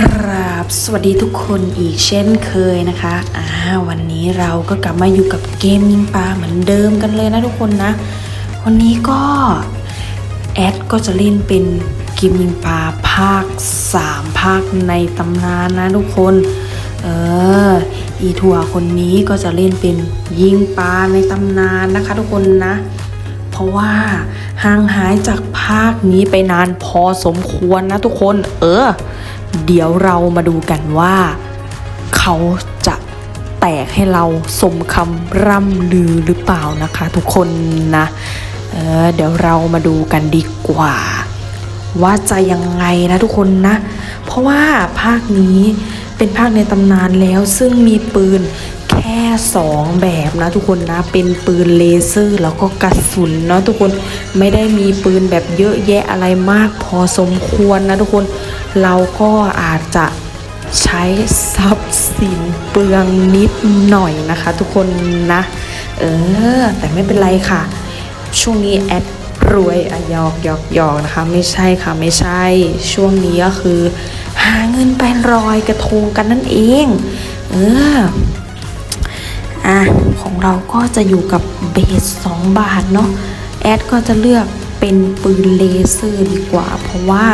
กราบสวัสดีทุกคนอีกเช่นเคยนะคะอ่าวันนี้เราก็กลับมาอยู่กับเกมยิงปลาเหมือนเดิมกันเลยนะทุกคนนะ วันนี้ก็แอดก็จะเล่นเป็นเกมยิงปลาภาค 3 ภาคในตำนานนะทุกคน เออ อีทัวคนนี้ก็จะเล่นเป็นยิงปลาในตำนานนะคะ ทุกคนนะ เพราะว่าห่างหายจากภาคนี้ไปนานพอสมควรนะทุกคน เออ เดี๋ยวเรามาดูกันว่า เขาจะแตกให้เราสมคำร่ำลือหรือเปล่านะคะ ทุกคนนะเออเดี๋ยวเรามาดูกันดีกว่า ว่าจะยังไงนะทุกคนนะ เพราะว่าภาคนี้เป็นภาคในตำนานแล้วซึ่งมีปืนแค่สองแบบนะทุกคนนะเป็นปืนเลเซอร์แล้วก็กระสุนเนาะทุกคนไม่ได้มีปืนแบบเยอะแยะอะไรมากพอสมควรนะทุกคน เราก็อาจจะใช้ทรัพย์สินเปลืองนิดหน่อยนะคะ ทุกคนนะ เออ แต่ไม่เป็นไรค่ะ ช่วงนี้แอดรวยอะยอกยอกยอกนะคะ ไม่ใช่ค่ะไม่ใช่ ช่วงนี้ก็คือ หาเงินไปรอยกระทงกันนั่นเอง เอออะของเราก็จะอยู่กับเบส2บาทเนาะแอดก็จะเลือก เป็นปืนเลเซอร์ดีกว่า เพราะว่า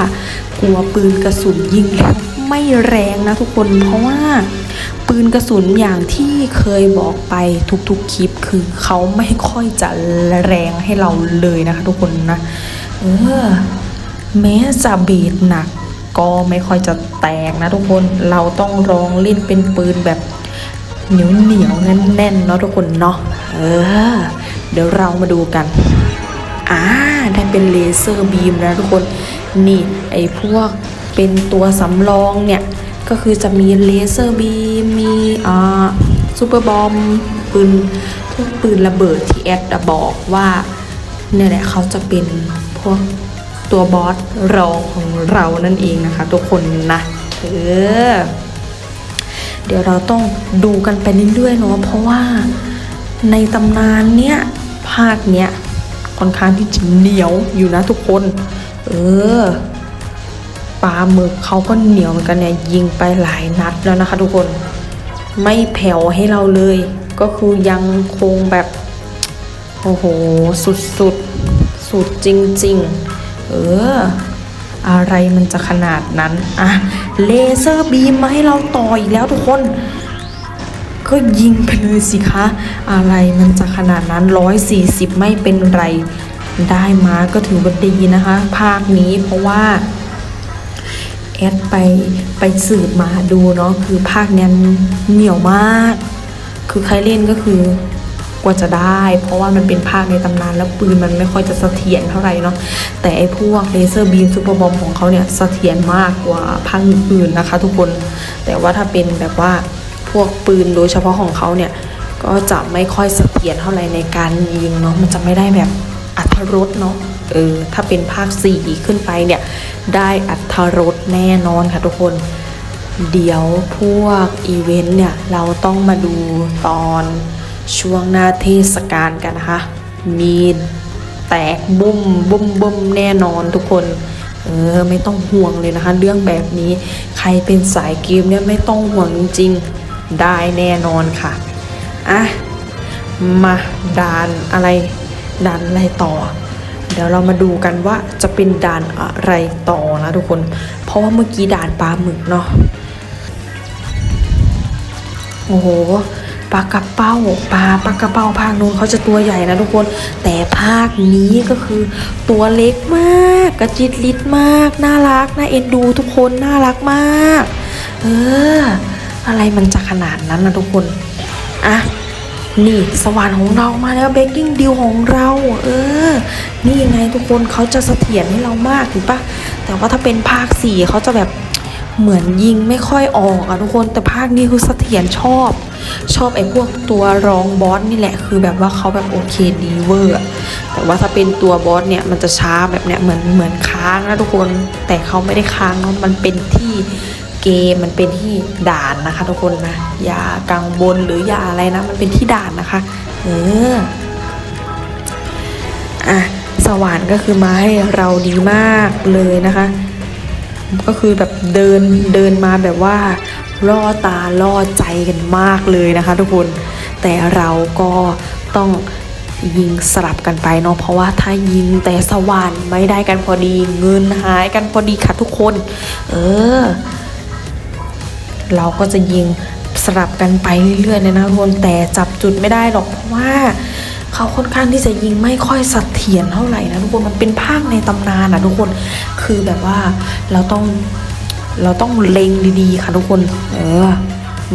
กลัวปืนกระสุนยิงแล้วไม่แรงนะทุกคนเพราะว่าปืนกระสุนอย่างที่เคยบอกไปทุกๆคลิปคือเขาไม่ค่อยจะแรงให้เราเลยนะคะทุกคนนะเออแม้จะเบีดหนักก็ไม่ค่อยจะแตกนะทุกคนเราต้องลองเล่นเป็นปืนแบบเหนียวเหนียวแน่นๆเนาะทุกคนเนาะเออ เดี๋ยวเรามาดูกัน อ่าได้เป็นเลเซอร์บีมนะทุกคน นี่ไอ้พวกเป็นตัวสำรองเนี่ย ก็คือจะมีเลเซอร์บีม มีอ่าซูเปอร์บอมปืนพวกปืนระเบิดที่แอดบอกว่าเนี่ยแหละเขาจะเป็นพวกตัวบอสรองของเรานั่นเองนะคะทุกคนนะเออเดี๋ยวเราต้องดูกันไปเรื่อยๆเนาะเพราะว่าในตำนานเนี้ยภาคเนี้ย ค่อนข้างที่จะเหนียวอยู่นะทุกคน เออปลาหมึกเขาก็เหนียวเหมือนกันเนี่ยยิงไปหลายนัดแล้วนะคะทุกคนไม่แผ่วให้เราเลย ก็คือยังคงแบบโอ้โหสุดสุดสุดจริง ๆ เออ อะไรมันจะขนาดนั้น อะ เลเซอร์บีมมาให้เราต่ออีกแล้วทุกคน ก็ยิงไปเลยสิคะ อะไรมันจะขนาดนั้น 140 ไม่เป็นไร ได้มาก็ถือว่าดีนะคะ ภาคนี้เพราะว่าแอดไปไปสืบมาดูเนาะคือภาคนี้เหนียวมาก คือใครเล่นก็คือกว่าจะได้ เพราะว่ามันเป็นภาคในตำนานแล้วปืนมันไม่ค่อยจะเสถียรเท่าไหร่เนาะแต่ไอ้พวกเลเซอร์บีมซูเปอร์บอมของเขาเนี่ยเสถียรมากกว่าภาคอื่นๆนะคะ ทุกคนแต่ว่าถ้าเป็นแบบว่า พวกปืนโดยเฉพาะของเขาเนี่ย ก็จะไม่ค่อยเสถียรเท่าไหร่ในการยิงเนาะมันจะไม่ได้แบบอัธรสเนาะเออถ้าเป็นภาค 4 ขึ้นไปเนี่ย ได้อัธรสแน่นอนค่ะทุกคน เดี๋ยวพวกอีเวนต์เนี่ย เราต้องมาดูตอนช่วงหน้าเทศกาลกันนะคะ มีแตกบุ้มบุ้มบุ้มแน่นอนทุกคนเออไม่ต้องห่วงเลยนะคะ เรื่องแบบนี้ใครเป็นสายเกมเนี่ยไม่ต้องห่วงจริงๆ ได้แน่นอนค่ะ อะ มาด่านอะไรด่านอะไรต่อ เดี๋ยวเรามาดูกันว่าจะเป็นด่านอะไรต่อนะทุกคน เพราะว่าเมื่อกี้ด่านปลาหมึกเนาะ โอ้โหปลากระเป้าปลาปลากระเป้าภาคนู้นเขาจะตัวใหญ่นะทุกคน แต่ภาคนี้ก็คือตัวเล็กมาก กระจิตลิดมาก น่ารัก น่าเอ็นดูทุกคน น่ารักมาก เออ อะไรมันจะขนาดนั้นนะทุกคน อะ นี่สวรรค์ของเรามาแล้วเบกกิ้งดิวของเรา เออ นี่ยังไงทุกคนเขาจะเสถียรให้เรามากถูกปะแต่ว่าถ้าเป็นภาคสี่เขาจะแบบเหมือนยิงไม่ค่อยออกอะทุกคนแต่ภาคนี้คือเสถียรชอบ ชอบไอ้พวกตัวรองบอสนี่แหละคือแบบว่าเขาแบบโอเคดีเวอร์แต่ว่าถ้าเป็นตัวบอสเนี่ยมันจะช้าแบบเนี้ยเหมือนเหมือนค้างนะทุกคน แต่เขาไม่ได้ค้างเนาะมันเป็นที่ เกมมันเป็นที่ด่านนะคะทุกคนนะอย่ากังวลหรืออย่าอะไรนะ มันเป็นที่ด่านนะคะเอออะสว่านก็คือมาให้เราดีมากเลยนะคะ ก็คือแบบเดินเดินมาแบบว่าล่อตาล่อใจกันมากเลยนะคะทุกคนแต่เราก็ต้องยิงสลับกันไปเนาะเพราะว่าถ้ายิงแต่สว่านไม่ได้กันพอดีเงินหายกันพอดีค่ะทุกคน เออ เราก็จะยิงสลับกันไปเรื่อยๆเลยนะทุกคนแต่จับจุดไม่ได้หรอกเพราะว่า เขาค่อนข้างที่จะยิงไม่ค่อยสเสถียรเท่าไหร่นะทุกคนมันเป็นภาคในตำนานอะทุกคนคือแบบว่าเราต้องเราต้องเล็งดีๆ ค่ะทุกคน เออ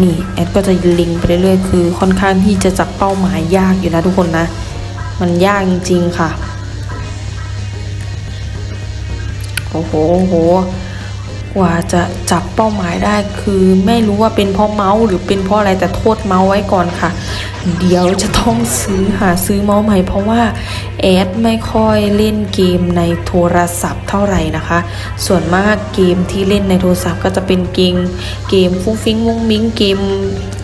นี่แอดก็จะเล็งไปเรื่อยๆ คือค่อนข้างที่จะจับเป้าหมายยากอยู่นะทุกคนนะ มันยากจริงๆค่ะ โอ้โหโอ้โห กว่าจะจับเป้าหมายได้คือไม่รู้ว่าเป็นเพราะเมาส์หรือเป็นเพราะอะไรแต่โทษเมาส์ไว้ก่อนค่ะ เดี๋ยวจะต้องซื้อหาซื้อเมาส์ใหม่เพราะว่าแอดไม่ค่อยเล่นเกมในโทรศัพท์เท่าไหร่นะคะ ส่วนมากเกมที่เล่นในโทรศัพท์ก็จะเป็นเกมเกมฟุ้งฟิ้งมุ้งมิ้งเกม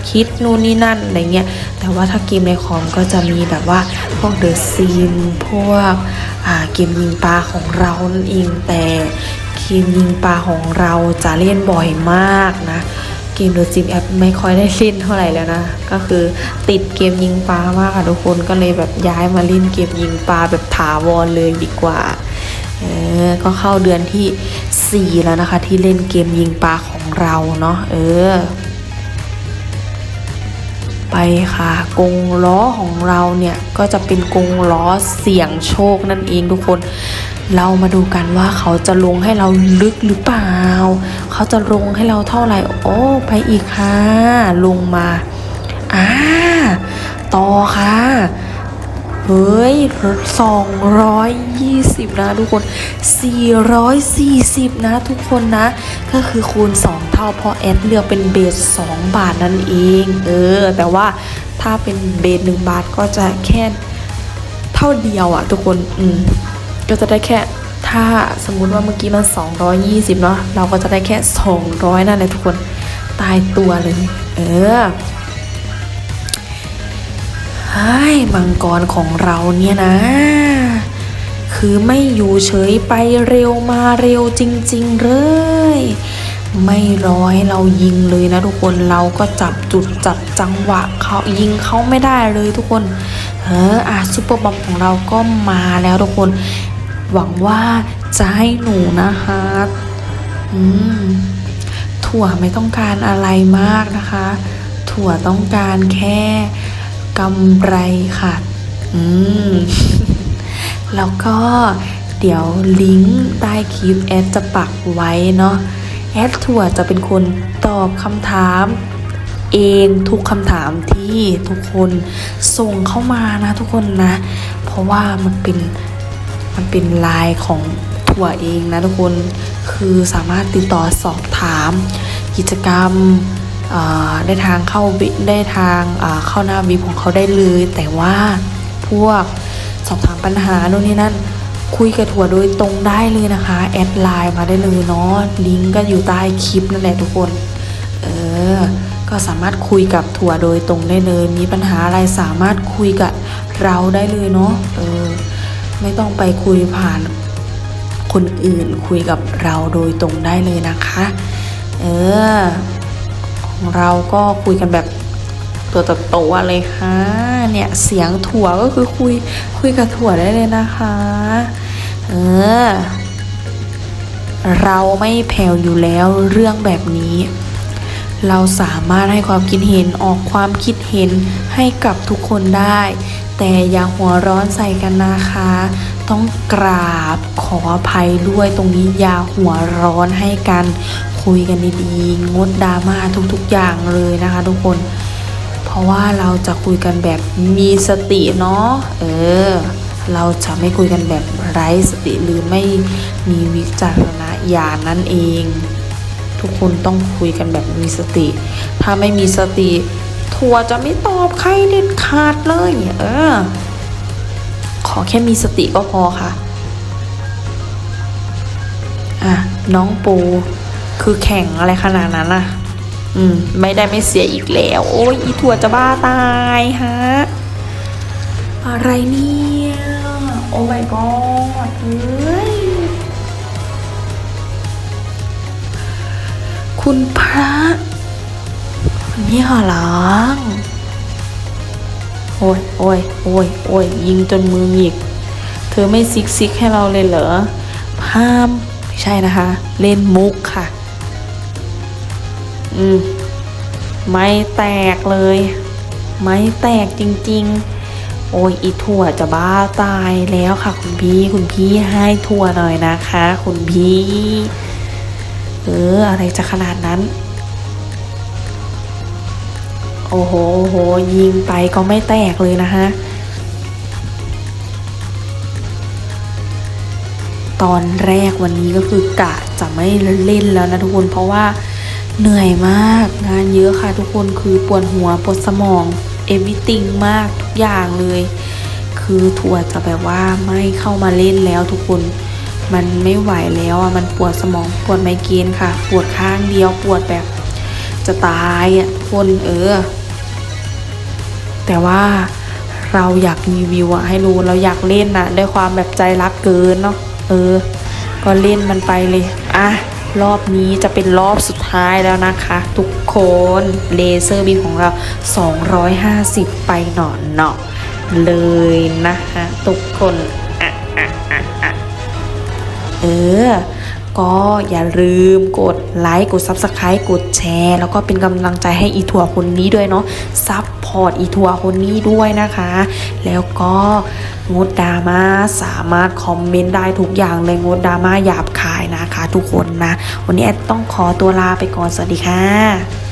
คิดนู่นนี่นั่นอะไรเงี้ย แต่ว่าถ้าเกมในคอมก็จะมีแบบว่าพวกเดอะซีมพวกเกมยิงปลาของเรานั่นเองแต่ เกมยิงปลาของเราจะเล่นบ่อยมากนะ เกมเดอะซิมแอปไม่ค่อยได้เล่นเท่าไหร่แล้วนะ ก็คือติดเกมยิงปลามากค่ะทุกคนก็เลยแบบย้ายมาเล่นเกมยิงปลาแบบถาวรเลยดีกว่าเออก็เข้าเดือนที่ 4 แล้วนะคะที่เล่นเกมยิงปลาของเราเนาะเออ ไปค่ะกงล้อของเราเนี่ยก็จะเป็นกงล้อเสี่ยงโชคนั่นเองทุกคน เรามาดูกันว่าเขาจะลงให้เราลึกหรือเปล่า เขาจะลงให้เราเท่าไหร่ โอ้ ไปอีกค่ะ ลงมา อ่า ต่อค่ะ เฮ้ยสองร้อยยี่สิบนะทุกคนสี่ร้อยสี่สิบนะทุกคนนะ ก็คือคูณสองเท่าเพราะแอดเลือกเป็นเบสสองบาทนั่นเอง เออ แต่ว่าถ้าเป็นเบสหนึ่งบาทก็จะแค่เท่าเดียวอะทุกคน อืม ก็จะได้แค่ถ้าสมมุติว่าเมื่อกี้มัน 220เนาะเราก็จะได้แค่ 200 นั่นแหละทุกคนตายตัวเลย เออไอ้มังกรของเราเนี่ยนะ คือไม่อยู่เฉยไปเร็วมาเร็วจริง ๆ เลย ไม่ร้อยเรายิงเลยนะทุกคนเราก็จับจุดจับจังหวะเขายิงเขาไม่ได้เลยทุกคนเอออะซุปเปอร์บอมของเราก็มาแล้วทุกคน หวังว่าจะให้หนูนะคะอืมถั่วไม่ต้องการอะไรมากนะคะ ถั่วต้องการแค่กำไรค่ะ อืม แล้วก็เดี๋ยวลิงก์ใต้คลิปแอดจะปักไว้เนาะ แอดถั่วจะเป็นคนตอบคำถามเองทุกคำถามที่ทุกคนส่งเข้ามานะทุกคนนะ เพราะว่ามันเป็น มันเป็นไลน์ของทัวเองนะทุกคนคือสามารถติดต่อสอบถาม กิจกรรมได้ทางเข้าได้ทางเข้าหน้าวิบของเขาได้เลย แต่ว่าพวกสอบถามปัญหาโน่นนี่นั่นคุยกับทัวโดยตรงได้เลยนะคะ แอดไลน์มาได้เลยเนาะลิงก์ก็อยู่ใต้คลิปนั่นแหละทุกคน เออ ก็สามารถคุยกับทัวโดยตรงได้เลย มีปัญหาอะไรสามารถคุยกับเราได้เลยเนาะเออ ไม่ต้องไปคุยผ่านคนอื่นคุยกับเราโดยตรงได้เลยนะคะ เออของเราก็คุยกันแบบตัวต่อตัวเลยค่ะ เนี่ยเสียงถั่วก็คือคุยคุยกับถั่วได้เลยนะคะ เออ เราไม่แผ่วอยู่แล้วเรื่องแบบนี้ เราสามารถให้ความคิดเห็นออกความคิดเห็นให้กับทุกคนได้ แต่อย่าหัวร้อนใส่กันนะคะ ต้องกราบขออภัยด้วยตรงนี้อย่าหัวร้อนให้กัน คุยกันดีๆ งดดราม่าทุกๆอย่างเลยนะคะ ทุกคน เพราะว่าเราจะคุยกันแบบมีสติเนาะเออ เราจะไม่คุยกันแบบไร้สติหรือไม่มีวิจารณญาณนั่นเอง ทุกคนต้องคุยกันแบบมีสติ ถ้าไม่มีสติ ทัวจะไม่ตอบใครเด็ดขาดเลยเออ ขอแค่มีสติก็พอค่ะ อะ น้องปู คือแข่งอะไรขนาดนั้นล่ะ อืม ไม่ได้ไม่เสียอีกแล้ว โอ้ยอีถั่วจะบ้าตายฮะ อะไรเนี่ย โอ้ my god เฮ้ย ระคนนี้เหรอหลังโอ้ยโอ้ยโอ้ยโอ้ยยิงจนมือหงิก เธอไม่ซิกซิกให้เราเลยเหรอพามไม่ใช่นะคะ เล่นมุกค่ะ อืม ไม่แตกเลย ไม่แตกจริง ๆ โอ้ยอีถั่วจะบ้าตายแล้วค่ะ คุณพี่ คุณพี่ให้ถั่วหน่อยนะคะ คุณพี่ เอออะไรจะขนาดนั้น โอ้โหโอ้โห ยิงไปก็ไม่แตกเลยนะคะตอนแรกวันนี้ก็คือกะจะไม่เล่นแล้วนะทุกคน เพราะว่าเหนื่อยมากงานเยอะค่ะทุกคนคือปวดหัวปวดสมองเอวิติงมากทุกอย่างเลย คือทัวร์จะแบบว่าไม่เข้ามาเล่นแล้วทุกคน มันไม่ไหวแล้วอะมันปวดสมองปวดไมเกรนค่ะ ปวดข้างเดียวปวดแบบจะตายอะคนเออ แต่ว่าเราอยากรีวิวอะให้รู้เราอยากเล่นนะด้วยความแบบใจรักเกินเนาะเออ ก็เล่นมันไปเลยอะรอบนี้จะเป็นรอบสุดท้ายแล้วนะคะ ทุกคนเลเซอร์บีของเรา 250 ไปหนอนเนาะเลยนะคะทุกคนอะอะอะ ก็อย่าลืมกดไลค์กด Subscribe กดแชร์ แล้วก็เป็นกำลังใจให้อีทัวคนนี้ด้วยเนาะซับพอร์ตอีทัวคนนี้ด้วยนะคะ แล้วก็งดดราม่าสามารถคอมเมนต์ได้ทุกอย่างเลยงดดราม่าหยาบคายนะคะ ทุกคนนะ วันนี้แอดต้องขอตัวลาไปก่อน สวัสดีค่ะ